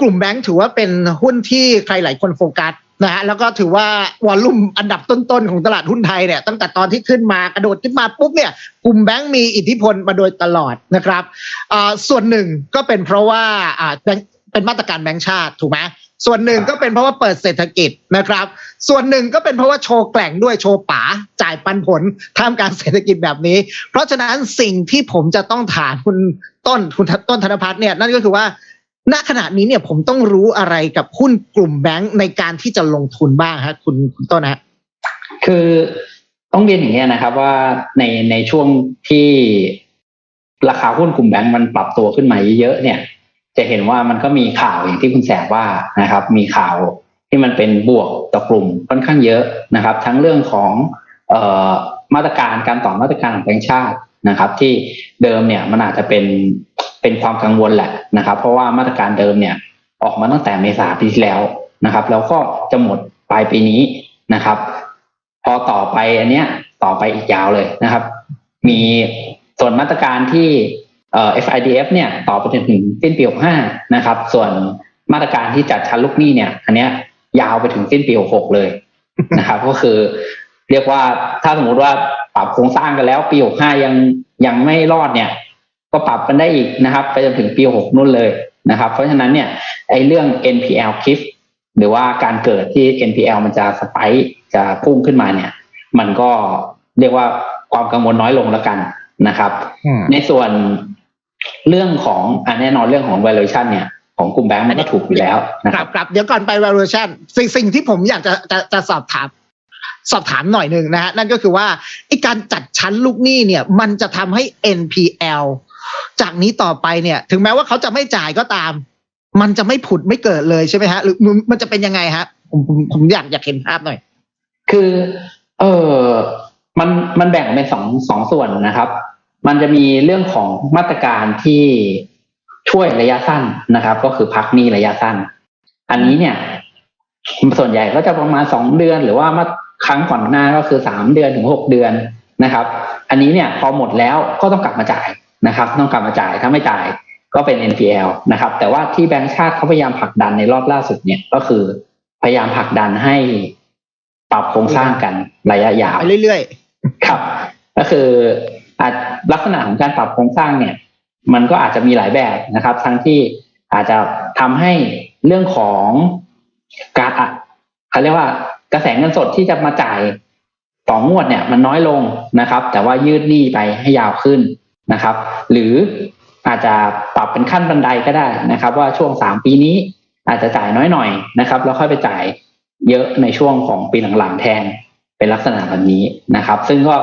กลุ่มแบงค์ถือว่าเป็นหุ้นที่ใครหลายคนโฟกัสนะฮะแล้วก็ถือว่าวอลลุ่มอันดับต้นๆ ของตลาดหุ้นไทยเนี่ยตั้งแต่ตอนที่ขึ้นมากระโดดขึ้นมาปุ๊บเนี่ยกลุ่มแบงค์มีอิทธิพลมาโดยตลอดนะครับอ่าส่วนหนึ่งก็เป็นเพราะว่าอ่าแบงค์เป็นมาตรการแบงค์ชาติถูกไหมส่วนหนึ่งก็เป็นเพราะว่าเปิดเศรษฐกิจนะครับ ส่วนหนึ่งก็เป็นเพราะว่าโชว์แกล่งด้วยโชว์ป๋าจ่ายปันผลท่ามกลางเศรษฐกิจแบบนี้ เพราะฉะนั้นสิ่งที่ผมจะต้องถามคุณต้นคุณต้นธนพัฒน์เนี่ยนั่นก็คือว่า ณขณะนี้เนี่ยผมต้องรู้อะไรกับหุ้นกลุ่มแบงค์ในการที่จะลงทุนบ้างฮะคุณคุณต้นฮะคือต้องเรียนอย่างนี้ยนะครับว่าในในช่วงที่ราคาหุ้นกลุ่มแบงค์มันปรับตัวขึ้นมาเยอะๆเนี่ย จะเห็นว่ามันก็มีข่าวอย่างที่คุณแสบว่านะครับ มีข่าวที่มันเป็นบวกต่อกลุ่มค่อนข้างเยอะนะครับ ทั้งเรื่องของเอ่อมาตรการการต่อมาตรการของแบงก์ชาตินะครับ ที่เดิมเนี่ยมันอาจจะเป็น เป็นความกังวลแหละนะครับ เพราะว่ามาตรการเดิมเนี่ยออกมาตั้งแต่เมษาปีที่แล้วนะครับ แล้วก็จะหมดปลายปีนี้นะครับ พอต่อไปอันเนี้ยต่อไปอีกยาวเลยนะครับ มีส่วนมาตรการที่เอ่อ FIDF เนี่ยต่อไปจนถึงสิ้นปี 65 นะครับ ส่วนมาตรการที่จัดชั้นลูกหนี้เนี่ย อันเนี้ยยาวไปถึงสิ้นปี 66 เลยนะครับ ก็คือเรียกว่าถ้าสมมติว่าปรับโครงสร้างกันแล้วปี 65 ยังยังไม่รอดเนี่ย ก็ปรับกันได้อีกนะครับ ไปจนถึงปี6นู่นเลยนะครับ เพราะฉะนั้นเนี่ยไอ้เรื่อง NPL คลิฟหรือว่าการเกิดที่ NPL มันจะสไปค์จะพุ่งขึ้นมาเนี่ย มันก็เรียกว่าความกังวลน้อยลงแล้วกันนะครับ ในส่วนเรื่องของอันแน่นอนเรื่องของ valuation เนี่ยของกลุ่มแบงก์มันก็ถูกอยู่แล้วนะคครัรับบครับเดี๋ยวก่อนไป valuation สิ่งสิ่งที่ผมอยากจะจะจะสอบถามสอบถามหน่อยหนึ่งนะฮะนั่นก็คือว่าไอการจัดชั้นลูกหนี้เนี่ย มันจะทำให้ NPL จากนี้ต่อไปเนี่ย ถึงแม้ว่าเขาจะไม่จ่ายก็ตาม มันจะไม่ผุดไม่เกิดเลยใช่ไหมฮะ หรือมันจะเป็นยังไงฮะผมผมผมอยากอยากเห็นภาพหน่อย คือ เออมันมันแบ่งเป็นสองสองส่วนนะครับ มันจะมีเรื่องของมาตรการที่ช่วยระยะสั้นนะครับ ก็คือพักหนี้ระยะสั้น อันนี้เนี่ย ส่วนใหญ่ก็จะประมาณสองเดือน หรือว่ามาครั้งก่อนหน้าก็คือสามเดือนถึงหกเดือนนะครับ อันนี้เนี่ยพอหมดแล้วก็ต้องกลับมาจ่าย นะครับต้องกลับมาจ่ายถ้าไม่จ่ายก็เป็น NPL นะครับ แต่ว่าที่แบงก์ชาติเขาพยายามผลักดันในรอบล่าสุดเนี่ยก็คือ พยายามผลักดันให้ปรับโครงสร้างกันระยะยาวไปเรื่อยครับ ก็คืออาจลักษณะของการปรับโครงสร้างเนี่ย มันก็อาจจะมีหลายแบบนะครับ ทั้งที่อาจจะทำให้เรื่องของการอะเขาเรียกว่ากระแสเงินสดที่จะมาจ่ายต่องวดเนี่ย มันน้อยลงนะครับ แต่ว่ายืดหนี้ไปให้ยาวขึ้น นะครับ หรืออาจจะปรับเป็นขั้นบันไดก็ได้นะครับ ว่าช่วงสามปีนี้อาจจะจ่ายน้อยหน่อยนะครับ แล้วค่อยไปจ่ายเยอะในช่วงของปีหลังๆแทนเป็นลักษณะแบบนี้นะครับ ซึ่งก็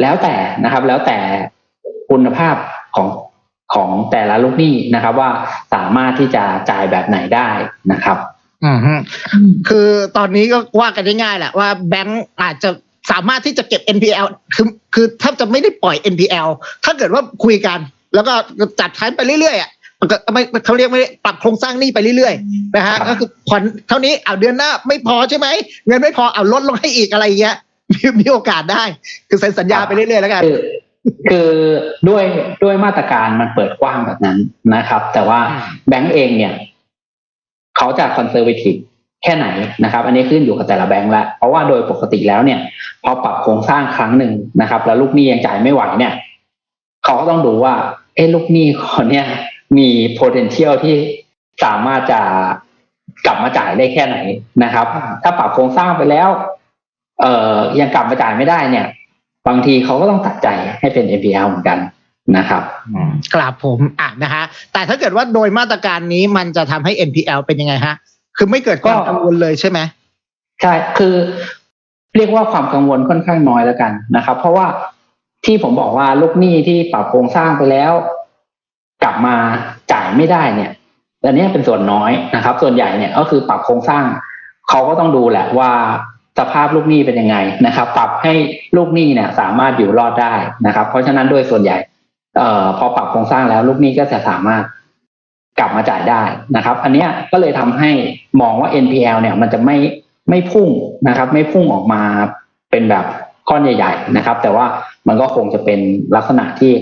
แล้วแต่นะครับ แล้วแต่คุณภาพของของแต่ละลูกหนี้นะครับ ว่าสามารถที่จะจ่ายแบบไหนได้นะครับอืมคือตอนนี้ก็ว่ากันง่ายๆแหละว่าแบงก์อาจจะ สามารถที่จะเก็บ NPL คือคือถ้าจะไม่ได้ปล่อย NPL ถ้าเกิดว่าคุยกัน แล้วก็จัดชั้นไปเรื่อยๆอะมันก็ไม่เขาเรียกไม่ได้ปรับโครงสร้างหนี้ไปเรื่อยๆนะฮะครับก็คือผ่อนเท่านี้เอาเดือนหน้าไม่พอใช่ไหมเงินไม่พอเอาลดลงให้อีกอะไรอย่างเงี้ยมีมีโอกาสได้ คือเซ็นสัญญาไปเรื่อยๆแล้วกันคือคือด้วยด้วยมาตรการมันเปิดกว้างแบบนั้นนะครับ แต่ว่าอืมแบงก์เองเนี่ย เขาจะคอนเซอร์ t วทีฟ แค่ไหนนะครับ อันนี้ขึ้นอยู่กับแต่ละแบงก์ละเพราะว่าโดยปกติแล้วเนี่ย พอปรับโครงสร้างครั้งหนึ่งนะครับ แล้วลูกหนี้ยังจ่ายไม่ไหวเนี่ย เขาก็ต้องดูว่า เอ้ลูกหนี้คนเนี่ยมี potential ที่สามารถจะกลับมาจ่ายได้แค่ไหนนะครับ ถ้าปรับโครงสร้างไปแล้ว เอ่อยังกลับมาจ่ายไม่ได้เนี่ย บางทีเขาก็ต้องตัดใจให้เป็น NPL เหมือนกันนะครับครับผมอะนะฮะแต่ถ้าเกิดว่าโดยมาตรการนี้มันจะทำให้ NPL เป็นยังไงฮะ คือไม่เกิดความก็กังวลเลยใช่ไหมใช่คือเรียกว่าความกังวลค่อนข้างน้อยแล้วกันนะครับ เพราะว่าที่ผมบอกว่าลูกหนี้ที่ปรับโครงสร้างไปแล้ว กลับมาจ่ายไม่ได้เนี่ยอันเนี้ยเป็นส่วนน้อยนะครับ ส่วนใหญ่เนี่ยก็คือปรับโครงสร้างเขาก็ต้องดูแหละว่าสภาพลูกหนี้เป็นยังไงนะครับ ปรับให้ลูกหนี้เนี่ยสามารถอยู่รอดได้นะครับ เพราะฉะนั้นโดยส่วนใหญ่เอ่อพอปรับโครงสร้างแล้วลูกหนี้ก็จะสามารถ กลับมาจ่ายได้นะครับ อันนี้ก็เลยทำให้มองว่า NPL เนี่ยมันจะไม่ไม่พุ่งนะครับ ไม่พุ่งออกมาเป็นแบบก้อนใหญ่ ๆ นะครับ แต่ว่ามันก็คงจะเป็นลักษณะที่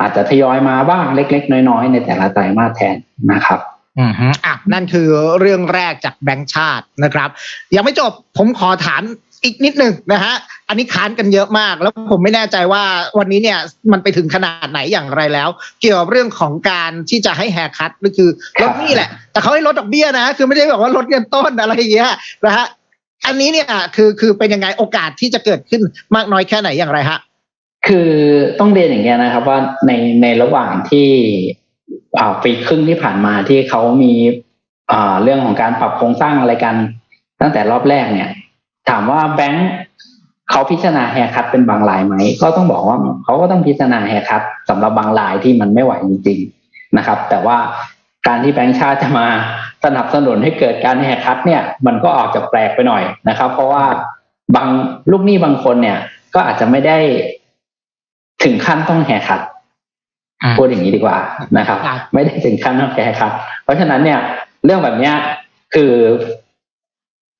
อาจจะทยอยมาบ้างเล็ก ๆ น้อย ๆ ในแต่ละไตรมาสแทนนะครับอืมอะนั่นคือเรื่องแรกจากแบงค์ชาตินะครับ ยังไม่จบผมขอถาม อีกนิดหนึ่งนะฮะ อันนี้ค้านกันเยอะมาก แล้วผมไม่แน่ใจว่าวันนี้เนี่ยมันไปถึงขนาดไหนอย่างไรแล้ว เกี่ยวกับเรื่องของการที่จะให้แฮร์คัตก็คือลดนี่แหละ แต่เขาให้ลดดอกเบี้ยนะ คือไม่ได้บอกว่าลดเงินต้นอะไรอย่างเงี้ยนะฮะ อันนี้เนี่ยคือคือเป็นยังไงโอกาสที่จะเกิดขึ้นมากน้อยแค่ไหนอย่างไรฮะ คือต้องเรียนอย่างเงี้ยนะครับว่าในในระหว่างที่อ่าปีครึ่งที่ผ่านมาที่เขามีอ่าเรื่องของการปรับโครงสร้างอะไรกัน ตั้งแต่รอบแรกเนี่ยามว่าแบงค์เขาพิจารณาแฮร์คัตเป็นบางรายไหมก็ต้องบอกว่าเขาก็ต้องพิจารณาแฮร์คัตสำหรับบางรายที่มันไม่ไหวจริงๆนะครับ แต่ว่าการที่แบงค์ชาติจะมาสนับสนุนให้เกิดการแฮร์คัตเนี่ย มันก็ออกจะแปลกไปหน่อยนะครับ เพราะว่าบางลูกหนี้บางคนเนี่ย ก็อาจจะไม่ได้ถึงขั้นต้องแฮร์คัตอืมพูดอย่างนี้ดีกว่านะครับครับ ไม่ได้ถึงขั้นต้องแฮร์คัตเพราะฉะนั้นเนี่ย เรื่องแบบเนี้ยคือ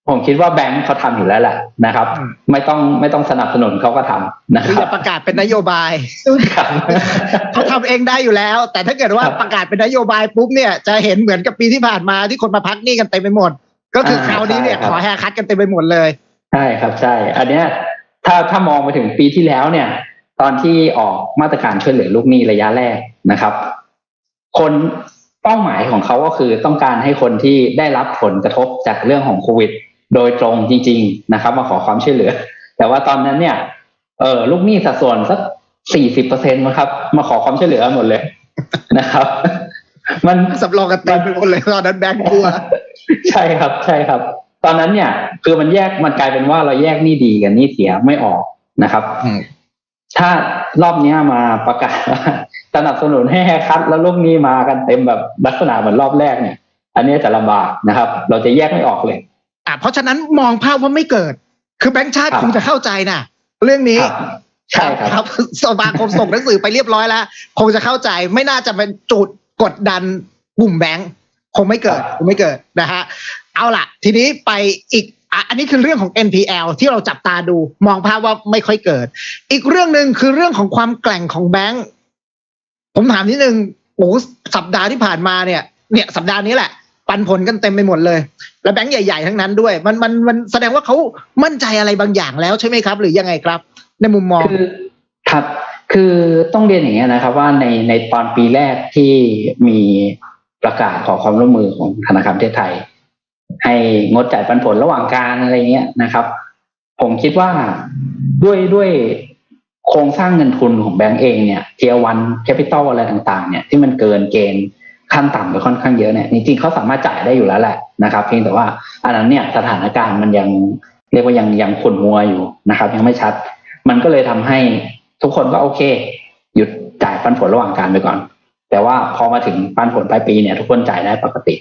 ผมคิดว่าแบงค์เขาทำอยู่แล้วแหละนะครับอืมไม่ต้องไม่ต้องสนับสนุนเขาก็ทำนะคคือรัอย่าบประกาศเป็นนโยบายครับเขาทำเองได้อยู่แล้ว แต่ถ้าเกิดว่าครับประกาศเป็นนโยบายปุ๊บเนี่ยจะเห็นเหมือนกับปีที่ผ่านมาที่คนมาพักหนี้กันเต็มไปหมด ก็คือคราวนี้เนี่ยขอแฮร์คัตกันเต็มไปหมดเลยใช่ครับใช่ อันเนี้ยถ้าถ้ามองไปถึงปีที่แล้วเนี่ย ตอนที่ออกมาตรการช่วยเหลือลูกหนี้ระยะแรกนะครับ คนเป้าหมายของเขาก็คือต้องการให้คนที่ได้รับผลกระทบจากเรื่องของโควิด โดยตรงจริง ๆ นะครับ มาขอความช่วยเหลือ แต่ว่าตอนนั้นเนี่ยเออลูกหนี้สัดส่วนสักสี่สิบเปอร์เซ็นต์ครับ มาขอความช่วยเหลือหมดเลยนะครับ มันสำรองกันเต็มไปหมดเลยตอนนั้นแบงค์กลัวใช่ครับ ใช่ครับ ตอนนั้นเนี่ย คือมันแยกมันกลายเป็นว่าเราแยกหนี้ดีกับหนี้เสียไม่ออกนะครับอืมถ้ารอบเนี้ยมาประกาศว่าสนับสนุนให้แฮร์คัดแล้วลูกหนี้มากันเต็มแบบลักษณะเหมือนรอบแรกเนี่ย อันเนี้ยจะลำบากนะครับ เราจะแยกไม่ออกเลย อะเพราะฉะนั้นมองภาพว่าไม่เกิด คือแบงค์ชาติครับคงจะเข้าใจนะเรื่องนี้ครับใช่ครับครับสมาคมส่งหนังสือไปเรียบร้อยแล้ว คงจะเข้าใจไม่น่าจะเป็นจุดกดดันกลุ่มแบงค์คงไม่เกิดครับคงไม่เกิดนะฮะเอาล่ะ ทีนี้ไปอีกอะอันนี้คือเรื่องของ NPL ที่เราจับตาดูมองภาพว่าไม่ค่อยเกิด อีกเรื่องหนึ่งคือเรื่องของความแกร่งของแบงค์ผมถามนิดนึงโอ้สัปดาห์ที่ผ่านมาเนี่ย เนี่ย สัปดาห์นี้แหละ ปันผลกันเต็มไปหมดเลย แล้วแบงค์ใหญ่ ๆ ทั้งนั้นด้วย มันมันมันแสดงว่าเขามั่นใจอะไรบางอย่างแล้วใช่ไหมครับ หรือยังไงครับ ในมุมมองคือครับ คือต้องเรียนอย่างเงี้ยนะครับ ว่าในในตอนปีแรกที่มีประกาศขอความร่วมมือของธนาคารประเทศไทย ให้งดจ่ายปันผลระหว่างการอะไรเงี้ยนะครับ ผมคิดว่าด้วยด้วยโครงสร้างเงินทุนของแบงก์เองเนี่ยเทียวันแคปิตอลอะไรต่าง ๆ เนี่ยที่มันเกินเกณฑ์ ขั้นต่ำไปค่อนข้างเยอะเนี่ยจริงๆเขาสามารถจ่ายได้อยู่แล้วแหละนะครับ เพียงแต่ว่าอันนั้นเนี่ยสถานการณ์มันยังเรียกว่ายังยังขุ่นมัวอยู่นะครับ ยังไม่ชัด มันก็เลยทำให้ทุกคนก็โอเค หยุดจ่ายปันผลระหว่างการไปก่อน แต่ว่าพอมาถึงปันผลปลายปีเนี่ย ทุกคนจ่ายได้ปกติ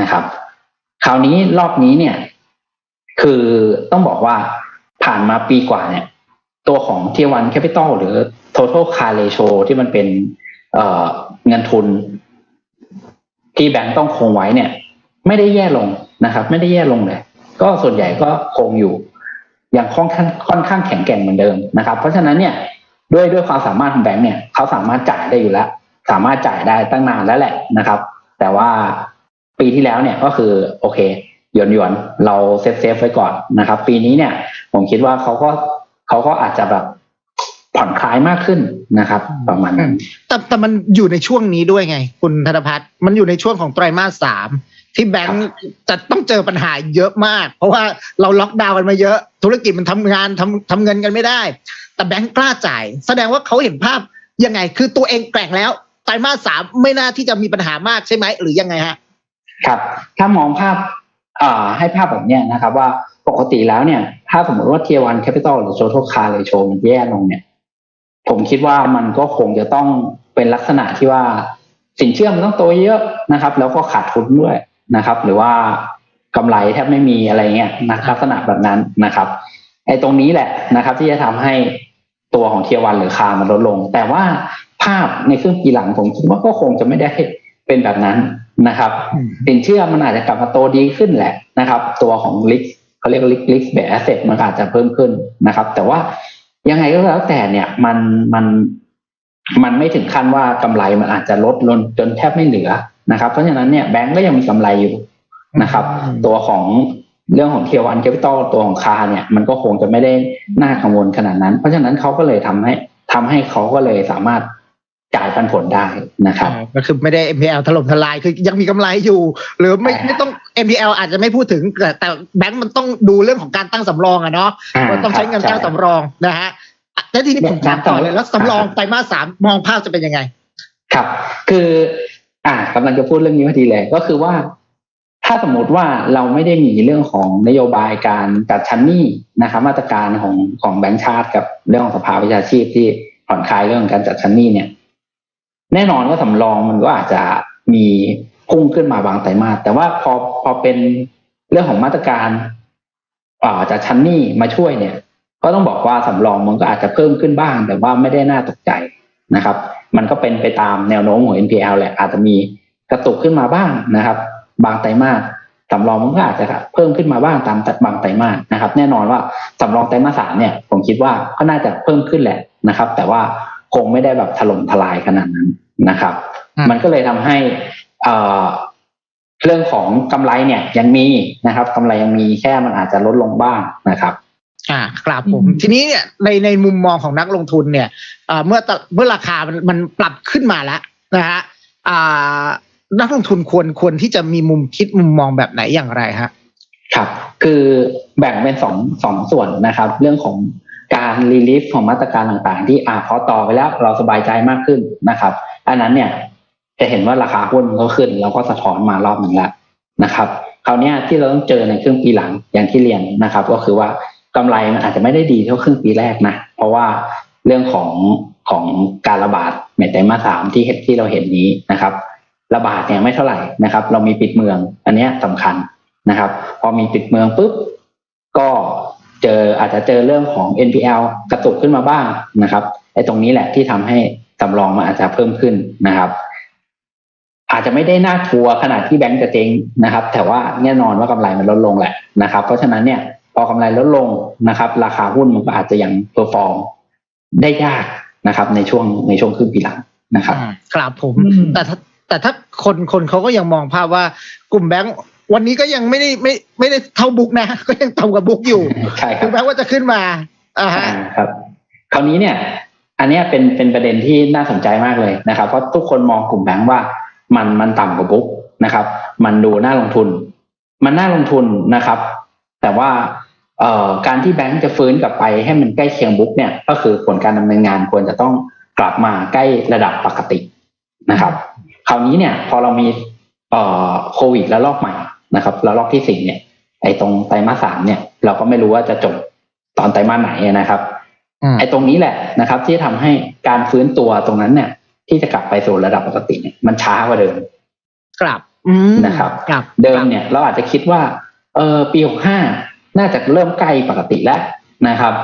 นะครับ คราวนี้รอบนี้เนี่ย คือต้องบอกว่าผ่านมาปีกว่าเนี่ย ตัวของ Tier 1 Capital หรือ Total Car Ratio ที่มันเป็นเเงินทุน ที่แบงก์ต้องคงไว้เนี่ย ไม่ได้แย่ลงนะครับ ไม่ได้แย่ลงเลย ก็ส่วนใหญ่ก็คงอยู่ อย่างค่อนข้างค่อนข้างแข็งแกร่งเหมือนเดิมนะครับ เพราะฉะนั้นเนี่ยด้วยด้วยความสามารถของแบงก์เนี่ยเขาสามารถจ่ายได้อยู่แล้ว สามารถจ่ายได้ตั้งนานแล้วแหละนะครับ แต่ว่าปีที่แล้วเนี่ยก็คือโอเคหยวนหยวนเราเซฟเซฟไว้ก่อนนะครับ ปีนี้เนี่ย ผมคิดว่าเขาก็เขาก็อาจจะแบบ ผ่อนคลายมากขึ้นนะครับ ประมาณนั้นแต่แต่มันอยู่ในช่วงนี้ด้วยไง คุณธนพัฒน์มันอยู่ในช่วงของไตรมาสสามที่แบงก์จะต้องเจอปัญหาเยอะมาก เพราะว่าเราล็อกดาวน์กันมาเยอะ ธุรกิจมันทำงานทำทำเงินกันไม่ได้ แต่แบงก์กล้าจ่าย แสดงว่าเขาเห็นภาพยังไง คือตัวเองแกร่งแล้วไตรมาสสามไม่น่าที่จะมีปัญหามากใช่ไหมหรือยังไงฮะ ครับ ถ้ามองภาพอ่าให้ภาพแบบเนี้ยนะครับ ว่าปกติแล้วเนี่ย ถ้าสมมติว่า Tier 1 Capital หรือ Total Car Ratio มันแย่ลงเนี่ย ผมคิดว่ามันก็คงจะต้องเป็นลักษณะที่ว่าสินเชื่อมันต้องโตเยอะนะครับ แล้วก็ขาดทุนด้วยนะครับ หรือว่ากำไรแทบไม่มีอะไรเงี้ยนะลักษณะแบบนั้นนะครับไอ้ตรงนี้แหละนะครับ ที่จะทำให้ตัวของเทียวันหรือคามันลดลง แต่ว่าภาพในครึ่งปีหลังผมคิดว่าก็คงจะไม่ได้เป็นแบบนั้นนะครับสินเชื่อมันอาจจะกลับมาโตดีขึ้นแหละนะครับ ตัวของลิกเขาเรียกลิกลิกแบบแอสเซทมันอาจจะเพิ่มขึ้นนะครับ แต่ว่า ยังไงก็แล้วแต่เนี่ยมันมันมันไม่ถึงขั้นว่ากำไรมันอาจจะลดลงจนแทบไม่เหลือนะครับ เพราะฉะนั้นเนี่ยแบงก์ก็ยังมีกำไรอยู่นะครับ ตัวของเรื่องของเทียวันแคปิตอลตัวของคาเนี่ยมันก็คงจะไม่ได้น่ากังวลขนาดนั้น เพราะฉะนั้นเขาก็เลยทำให้ทำให้เขาก็เลยสามารถจ่ายปันผลได้นะครับอ่าก็คือไม่ได้ MPL ถล่มทลายคือยังมีกำไรอยู่ หรือไม่อ่าไม่ต้อง MPL อาจจะไม่พูดถึงแต่แต่แบงก์มันต้องดูเรื่องของการตั้งสำรองอะเนาะามันต้องใช้เงินครับตั้งสำรองนะฮะอะ แล้วทีนี้ผมถามต่อเลยแล้วสำรองไตรมาสสามมองภาพจะเป็นยังไง ครับ คือ อ่ากำลังจะพูดเรื่องนี้พอดีเลยก็คือว่า ถ้าสมมติว่าเราไม่ได้มีเรื่องของนโยบายการจัดชั้นหนี้นะครับ มาตรการของของแบงก์ชาติกับเรื่องของสภาวิชาชีพที่ผ่อนคลายเรื่องของการจัดชั้นหนี้เนี่ย แน่นอนว่าสำรองมันก็อาจจะมีพุ่งขึ้นมาบางไตรมาสแต่ว่าพอพอเป็นเรื่องของมาตรการอ่าจัดชั้นหนี้มาช่วยเนี่ย ก็ต้องบอกว่าสำรองมันก็อาจจะเพิ่มขึ้นบ้าง แต่ว่าไม่ได้น่าตกใจนะครับ มันก็เป็นไปตามแนวโน้มของ NPL แหละอาจจะมีกระตุกขึ้นมาบ้างนะครับ บางไตรมาสสำรองมันก็อาจจะเพิ่มขึ้นมาบ้างตามบางไตรมาสนะครับ แน่นอนว่าสำรองไตรมาสสามเนี่ย ผมคิดว่าก็น่าจะเพิ่มขึ้นแหละนะครับ แต่ว่าคงไม่ได้แบบถล่มทลายขนาดนั้นนะครับอืมมันก็เลยทำให้เอ่อเรื่องของกำไรเนี่ยยังมีนะครับกำไรยังมีแค่มันอาจจะลดลงบ้างนะครับ อ่าครับผมอืมทีนี้เนี่ยในในมุมมองของนักลงทุนเนี่ยเอ่อเมื่อตเมื่อราคามันมันปรับขึ้นมาแล้วนะฮะอ่านักลงทุนควรควรที่จะมีมุมคิดมุมมองแบบไหนอย่างไรฮะครับ คือแบ่งเป็นสองสองส่วนนะครับ เรื่องของการรีลีฟของมาตรการต่างๆ ที่อ่าพอต่อไปแล้วเราสบายใจมากขึ้นนะครับ อันนั้นเนี่ยจะเห็นว่าราคาหุ้นมันก็ขึ้น แล้วก็สะท้อนมารอบหนึ่งแล้วนะครับคราวเนี้ยที่เราต้องเจอในครึ่งปีหลังอย่างที่เรียนนะครับ ก็คือว่า กำไรมันอาจจะไม่ได้ดีเท่าครึ่งปีแรกนะ เพราะว่าเรื่องของของการระบาดในไตรมาสสามที่เห็นที่เราเห็นนี้นะครับ ระบาดเนี่ยไม่เท่าไหร่นะครับ เรามีปิดเมือง อันนี้ยสำคัญนะครับ พอมีปิดเมืองปุ๊บก็เจออาจจะเจอเรื่องของ NPL กระตุกขึ้นมาบ้างนะครับไอ้ตรงนี้แหละที่ทำให้สำรองมันอาจจะเพิ่มขึ้นนะครับ อาจจะไม่ได้น่ากลัวขนาดที่แบงก์จะเจ๊งนะครับ แต่ว่าแน่นอนว่ากำไรมันลดลงแหละนะครับ เพราะฉะนั้นเนี่ย พอกำไรลดลงนะครับ ราคาหุ้นมันก็อาจจะยังเพอร์ฟอร์มได้ยากนะครับ ในช่วงในช่วงครึ่งปีหลังนะครับครับผมอืมแต่ถ้าแต่ถ้าคนคนเขาก็ยังมองภาพว่ากลุ่มแบงก์วันนี้ก็ยังไม่ได้ไม่ไม่ได้เท่าบุ๊กนะ ก็ยังต่ำกว่าบุ๊กอยู่ใช่ครัถึบงแม้ว่าจะขึ้นมาอ่าฮะอ่าครับ คราวนี้เนี่ย อันเนี้ยเป็นเป็นประเด็นที่น่าสนใจมากเลยนะครับ เพราะทุกคนมองกลุ่มแบงค์ว่ามันมันต่ำกว่าบุ๊กนะครับ มันดูน่าลงทุน มันน่าลงทุนนะครับ แต่ว่าเอ่อ การที่แบงค์จะฟื้นกลับไปให้มันใกล้เคียงบุ๊กเนี่ยก็คือผลการดำเนินงานควรจะต้องกลับมาใกล้ระดับปกตินะครับ คราวนี้เนี่ยพอเรามีเอ่อโควิดแล้วรอบใหม่นะครับ แล้วรอบที่สี่เนี่ยไอ้ตรงไตรมาสสามเนี่ย เราก็ไม่รู้ว่าจะจบตอนไตรมาสไหนนะครับอืมไอ้ตรงนี้แหละนะครับ ที่ทำให้การฟื้นตัวตรงนั้นเนี่ย ที่จะกลับไปสู่ระดับปกติเนี่ยมันช้ากว่าเดิมกลับอืมนะครับกลับ เดิมเนี่ย เราอาจจะคิดว่า เออปีหกห้า น่าจะเริ่มใกล้ปกติแล้วนะครับ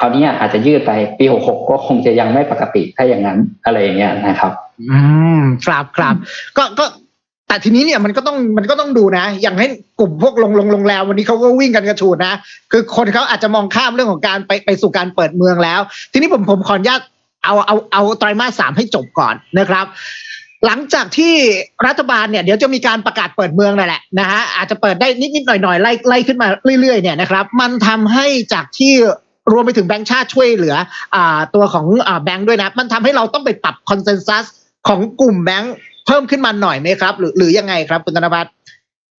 คราวนี้อาจจะยืดไปปีหกหกก็คงจะยังไม่ปกติถ้าอย่างนั้นอะไรอย่างเงี้ยนะครับ อืมครับครับก็ก็แต่ทีนี้เนี่ยมันก็ต้องมันก็ต้องดูนะ อย่างให้กลุ่มพวกลงลงลงแล้ววันนี้เขาก็วิ่งกันกระฉูดนะ คือคนเขาอาจจะมองข้ามเรื่องของการไปไปสู่การเปิดเมืองแล้ว ทีนี้ผมผมขออนุญาตเอาเอาเอาไตรมาสสามให้จบก่อนนะครับ หลังจากที่รัฐบาลเนี่ยเดี๋ยวจะมีการประกาศเปิดเมืองนั่นแหละนะฮะอาจจะเปิดได้นิดนิดๆหน่อยหน่อยๆไล่ไล่ขึ้นมาเรื่อยๆเนี่ยนะครับ มันทำให้จากที่รวมไปถึงแบงก์ชาติช่วยเหลืออตัวของอแบงก์ด้วยนะ มันทำให้เราต้องไปปรับคอนเซนแซสของกลุ่มแบงก์เพิ่มขึ้นมาหน่อยไหมครับ หรือหรือยังไงครับคุณธนวัฒน์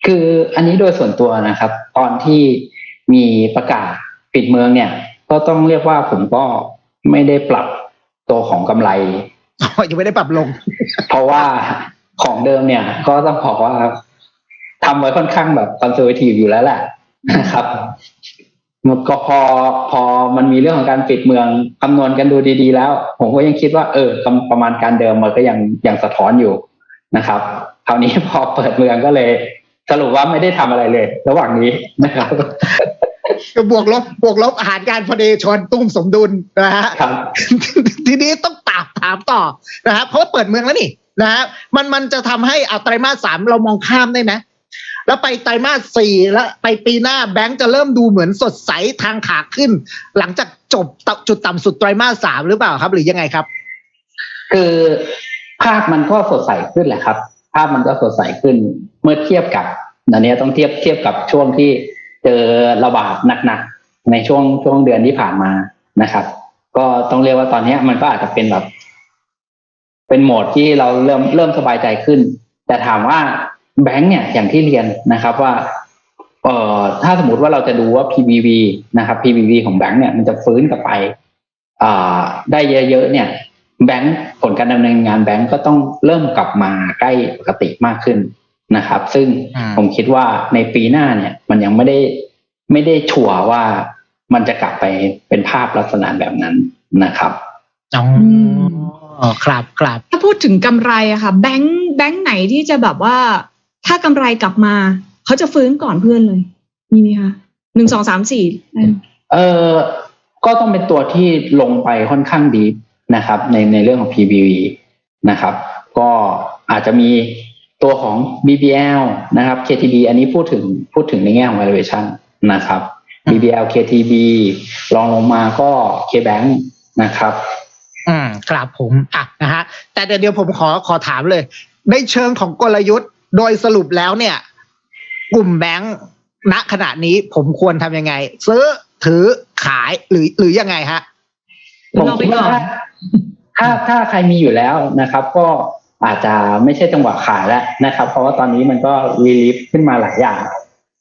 คืออันนี้โดยส่วนตัวนะครับ ตอนที่มีประกาศปิดเมืองเนี่ย ก็ต้องเรียกว่าผมก็ไม่ได้ปรับตัวของกำไร ยังไม่ได้ปรับลง เพราะว่าของเดิมเนี่ย ก็ต้องบอกว่าทำไว้ค่อนข้างแบบคอนเซอร์วทีฟอยู่แล้วแหละนะครับมันก็พอพอมันมีเรื่องของการปิดเมืองคำนวณกันดูดีๆ แล้ว ผมก็ยังคิดว่า เออประมาณการเดิมมันก็ยังยังสะท้อนอยู่นะครับคราวนี้พอเปิดเมืองก็เลย สรุปว่าไม่ได้ทำอะไรเลย ระหว่างนี้นะครับก็บวกลบบวกลบอาหารการพอดีชนตุ้มสมดุลนะฮะครับทีนี้ต้อง ถามต่อนะฮะเพราะว่าเปิดเมืองแล้วนี่นะฮะมันมันจะทำให้เอาไตรมาสสามเรามองข้ามได้ไหมแล้วไปไตรมาสสี่แล้วไปปีหน้าแบงก์จะเริ่มดูเหมือนสดใสทางขาขึ้น หลังจากจบจุดต่ำสุดไตรมาสสามหรือเปล่าครับ หรือยังไงครับ คือภาพมันก็สดใสขึ้นแหละครับ ภาพมันก็สดใสขึ้นเมื่อเทียบกับอันนี้ต้องเทียบเทียบกับช่วงที่เจอระบาดหนักๆในช่วงช่วงเดือนที่ผ่านมานะครับ ก็ต้องเรียกว่าตอนนี้มันก็อาจจะเป็นแบบ เป็นโหมดที่เราเริ่มเริ่มสบายใจขึ้น แต่ถามว่าแบงค์เนี่ยอย่างที่เรียนนะครับว่าเอ่อถ้าสมมติว่าเราจะดูว่า PBV นะครับ PBV ของแบงค์เนี่ยมันจะฟื้นกลับไปอ่าได้เยอะๆเนี่ย แบงค์ผลการดำเนินงานแบงค์ก็ต้องเริ่มกลับมาใกล้ปกติมากขึ้นนะครับ ซึ่งผมคิดว่าในปีหน้าเนี่ย มันยังไม่ได้ไม่ได้ชัวร์ว่า มันจะกลับไปเป็นภาพลักษณะแบบนั้นนะครับอ๋อครับครับถ้าพูดถึงกำไรอะค่ะ แบงค์แบงค์ไหนที่จะแบบว่า ถ้ากำไรกลับมา เขาจะฟื้นก่อนเพื่อนเลยมีไหมคะหนึ่งสองสามสี่เออก็ต้องเป็นตัวที่ลงไปค่อนข้างดีนะครับ ในในเรื่องของ PBV นะครับ ก็อาจจะมีตัวของ BBL นะครับ KTB อันนี้พูดถึงพูดถึงในแง่ของ valuation นะครับ BBL KTB ลองลงมาก็ KBank นะครับ อืมครับผมอะนะฮะแต่เดี๋ยวผมขอขอถามเลย ในเชิงของกลยุทธ์ โดยสรุปแล้วเนี่ย กลุ่มแบงค์ณขณะนี้ผมควรทำยังไง ซื้อถือขายหรือหรือยังไงฮะผมคิดว่าถ้าถ้าใครมีอยู่แล้วนะครับ ก็อาจจะไม่ใช่จังหวะขายแล้วนะครับ เพราะว่าตอนนี้มันก็รีลิฟขึ้นมาหลายอย่าง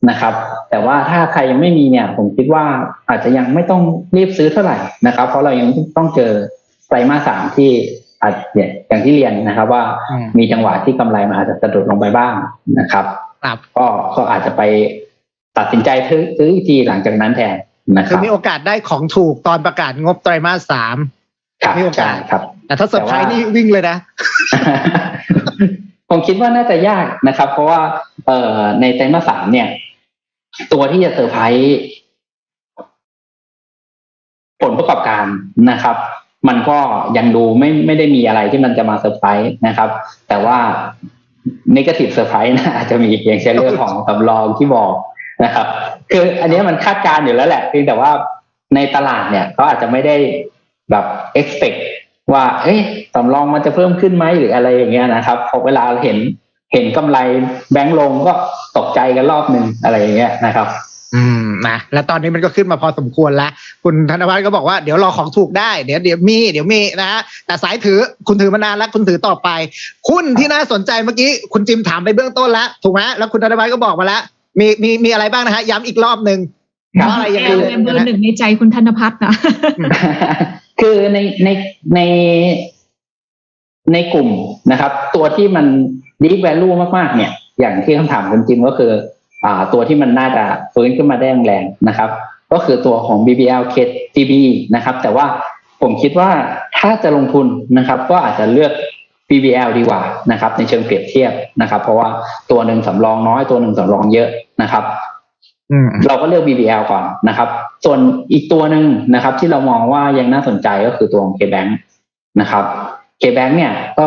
นะครับ แต่ว่าถ้าใครยังไม่มีเนี่ย ผมคิดว่าอาจจะยังไม่ต้องรีบซื้อเท่าไหร่นะครับ เพราะเรายังต้องเจอไตรมาสสามที่อาจเนี่ยอย่างที่เรียนนะครับ ว่ามีจังหวะที่กำไรมันอาจจะสะดุดลงไปบ้างนะครับครับก็ก็อาจจะไปตัดสินใจซื้อซื้ออีกทีหลังจากนั้นแทนนะคคืรัอบมีโอกาสได้ของถูกตอนประกาศงบไตรมาสสามครับมีโอกาสใช่ครับ แต่ถ้าเซอร์ไพรส์นี่วิ่งเลยนะผมคิดว่าน่าจะยากนะครับ เพราะว่าเอ่อในไตรมาสสามเนี่ย ตัวที่จะเซอร์ไพรส์ผลประกอบการนะครับ มันก็ยังดูไม่ไม่ได้มีอะไรที่มันจะมาเซอร์ไพรส์นะครับ แต่ว่านก a t ทีฟเซอร์ไพรส์นะอาจจะมีอย่างเช่นเรื่องของสำรองที่บอกนะครับ คืออันนี้มันคาดการณ์อยู่แล้วแหละเพียงแต่ว่าในตลาดเนี่ยเขาอาจจะไม่ได้แบบ expect ว่า เอ้ยสำรองมันจะเพิ่มขึ้นไหมหรืออะไรอย่างเงี้ยนะครับพอเวลาเห็น เห็นกำไรแบงก์ลงก็ตกใจกันรอบหนึ่งอะไรอย่างเงี้ยนะครับ อืมนะแล้วตอนนี้มันก็ขึ้นมาพอสมควรแล้ว คุณธนวัฒน์ก็บอกว่าเดี๋ยวรอของถูกได้เดี๋ยวเดี๋ยวมีเดี๋ยวมีนะฮะแต่สายถือคุณถือมานานแล้วคุณถือต่อไปหุ้นที่น่าสนใจเมื่อกี้คุณจิมถามไปเบื้องต้นแล้วถูกไหมแล้วคุณธนวัฒน์ก็บอกมาแล้ว มีมีมีอะไรบ้างนะฮะย้ำอีกรอบหนึ่งครับว่าอะไรยังไงเบอร์หนึ่งในใจคุณธนพัฒน์นะคือในในใน ในกลุ่มนะครับ ตัวที่มัน deep value มากๆ เนี่ย อย่างที่คำถามคุณจิมก็คืออ่าตัวที่มันน่าจะฟื้นขึ้นมาได้แรงๆนะครับ ก็คือตัวของ BBL KTB นะครับ แต่ว่าผมคิดว่าถ้าจะลงทุนนะครับ ก็อาจจะเลือก BBL ดีกว่านะครับ ในเชิงเปรียบเทียบนะครับ เพราะว่าตัวหนึ่งสำรองน้อยตัวหนึ่งสำรองเยอะนะครับอืมเราก็เลือก BBL ก่อนนะครับ ส่วนอีกตัวหนึ่งนะครับ ที่เรามองว่ายังน่าสนใจก็คือตัวของ KBank นะครับ KBank เนี่ยก็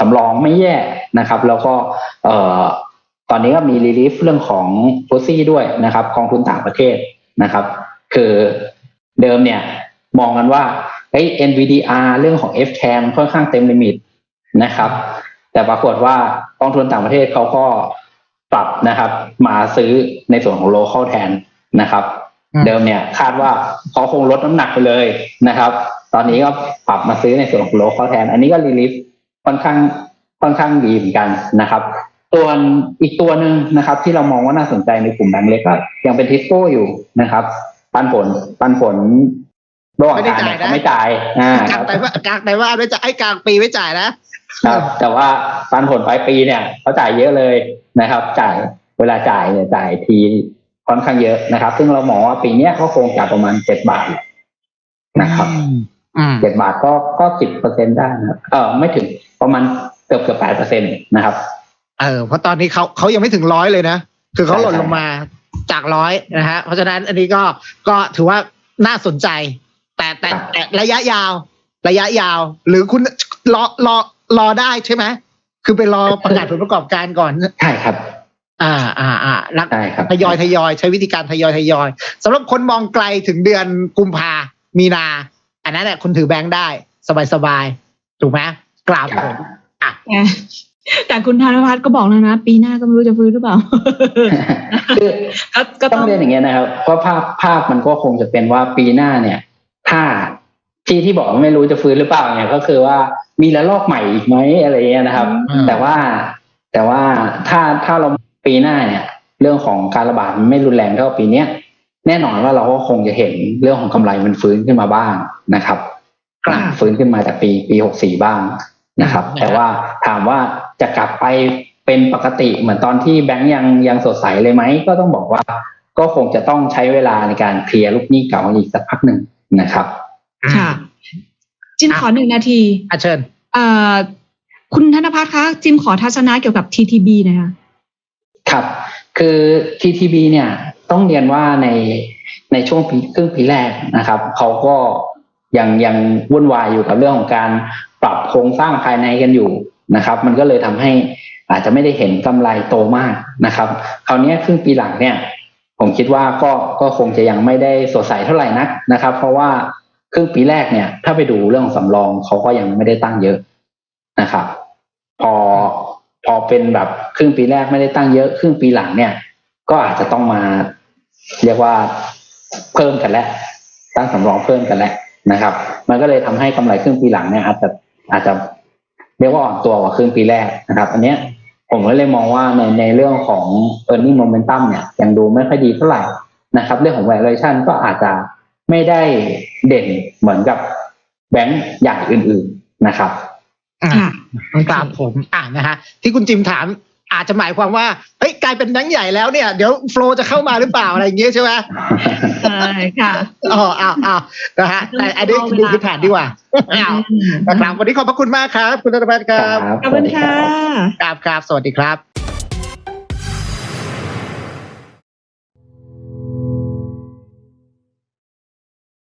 สำรองไม่แย่นะครับ แล้วก็เอ่อตอนนี้ก็มีรีลีฟเรื่องของโพซี่ด้วยนะครับกองทุนต่างประเทศนะครับ คือเดิมเนี่ยมองกันว่าเฮ้ย NVDR เรื่องของ F cam ค่อนข้างเต็มลิมิตนะครับ แต่ปรากฏว่ากองทุนต่างประเทศเขาก็ปรับนะครับ มาซื้อในส่วนของโลเคอลแทนนะครับ เดิมเนี่ยคาดว่าเขาคงลดน้ำหนักไปเลยนะครับ ตอนนี้ก็ปรับมาซื้อในส่วนของโลเคอลแทน อันนี้ก็รีลิฟค่อนข้างค่อนข้างดีเหมือนกันนะครับส่วนอีกตัวหนึ่งนะครับ ที่เรามองว่าน่าสนใจในกลุ่มแบงก์เล็กก็ยังเป็นทิสโก้อยู่นะครับ ปันผลปันผลระหว่างการเนี่ยเขาไม่จ่ายอ่ากลางแต่ว่ากลางแต่ว่าไม่จ่ายไอ้กลางปีไม่จ่ายนะครับแต่ว่าปันผลปลายปีเนี่ยเขาจ่ายเยอะเลยนะครับ จ่ายเวลาจ่ายเนี่ยจ่ายที ค่อนข้างเยอะนะครับ ซึ่งเรามองว่าปีเนี้ยเขาคงจ่ายประมาณเจ็ดบาทนะครับอืมเจ็ดบาทก็ก็สิบเปอร์เซ็นได้นะครับเออไม่ถึงประมาณเกือบเกือบแปดเปอร์เซ็นตนะครับ เออเพราะตอนนี้เขาเขายังไม่ถึงร้อยเลยนะ คือเขาใช่หล่นลงมาจากร้อยนะฮะเพราะฉะนั้นอันนี้ก็ก็ถือว่าน่าสนใจ แต่แต่แต่ระยะยาว ระยะยาว หรือคุณรอรอรอได้ใช่ไหมคือไปรอประกาศผลประกอบการก่อนใช่ครับ อ่าอ่าอ่ารักใช่ครับทยอยทยอยใช้วิธีการทยอยทยอยสำหรับคนมองไกลถึงเดือนกุมภามีนา อันนั้นแหละคุณถือแบงค์ได้ สบายสบายๆถูกไหมกราบผมไงแต่คุณธนพัฒน์ก็บอกแล้วนะ ปีหน้าก็ไม่รู้จะฟื้นหรือเปล่าคือก็ก็ต้ต้อองงเรียนอย่างเงี้ยนะครับเพราะภาพภาพมันก็คงจะเป็นว่าปีหน้าเนี่ย ถ้าที่ที่บอกว่าไม่รู้จะฟื้นหรือเปล่าเนี่ยก็คือว่ามีระลอกใหม่อีกไหมอะไรเงี้ยนะครับอืมแต่ว่าแต่ว่าถ้าถ้าเรา ปีหน้าเนี่ย เรื่องของการระบาดมันไม่รุนแรงเท่าปีเนี้ยแน่นอนว่าเราก็คงจะเห็นเรื่องของกำไรมันฟื้นขึ้นมาบ้างนะครับครับฟื้นขึ้นมาจากปีปีหกสี่บ้างนะครับอืมแต่ว่าถามว่าจะกลับไปเป็นปกติเหมือนตอนที่แบงก์ยังยังสดใสเลยไหมก็ต้องบอกว่า ก็คงจะต้องใช้เวลาในการเคลียร์ลูกหนี้เก่าอีกสักพักหนึ่งนะครับค่ะจิมขอหนึ่งนาทีอะเชิญเอ่อคุณธนพัฒน์คะจิมขอทัศนะเกี่ยวกับ TTB หนะคะ ครับ คือ TTB เนี่ยต้องเรียนว่าในในช่วงปีครึ่งปีแรกนะครับเขาก็ยังยังวุ่นวายอยู่กับเรื่องของการปรับโครงสร้างภายในกันอยู่นะครับ มันก็เลยทำให้อาจจะไม่ได้เห็นกำไรโตมากนะครับคราวนี้ครึ่งปีหลังเนี่ย ผมคิดว่าก็ก็คงจะยังไม่ได้สดใสเท่าไหร่นักนะครับ เพราะว่าครึ่งปีแรกเนี่ย ถ้าไปดูเรื่องสำรองเขาก็ยังไม่ได้ตั้งเยอะนะครับ พอพ อเป็นแบบครึ่งปีแรกไม่ได้ตั้งเยอะครึ่งปีหลังเนี่ย ก็อาจจะต้องมาเรียกว่าเพิ่มกันแล้วตั้งสำรองเพิ่มกันแล้วนะครับ มันก็เลยทำให้กำไรครึ่งปีหลังเนี่ยอาจจะอาจจะเรียกว่าอ่อนตัวกว่าครึ่งปีแรกนะครับ อันเนี้ยผมก็เลยมองว่าในในเรื่องของ e a r n i n g momentum เนี่ยยังดูไม่ค่อยดีเท่าไหร่นะครับ เรื่องของ valuation ก็อาจจะไม่ได้เด่นเหมือนกับแบงก์ใหญ่อื่น ๆนะครับ อะค่ะครับผมอ่านะฮะที่คุณจิมถามอาจจะหมายความว่าเฮ้ยกลายเป็นแบงค์ใหญ่แล้วเนี่ยเดี๋ยวโฟลจะเข้ามาหรือเปล่าอะไรอย่างเงี้ยใช่ไหมใช่ค่ะอ๋ออ้าวอ้าวนะฮะแต่อันนี้ดูพื้นฐานดีกว่าอ้าวนะครับวันนี้ขอบพระคุณมากครับ คุณธนพัฒน์ครับขอบคุณค่ะครับครับสวัสดีครับ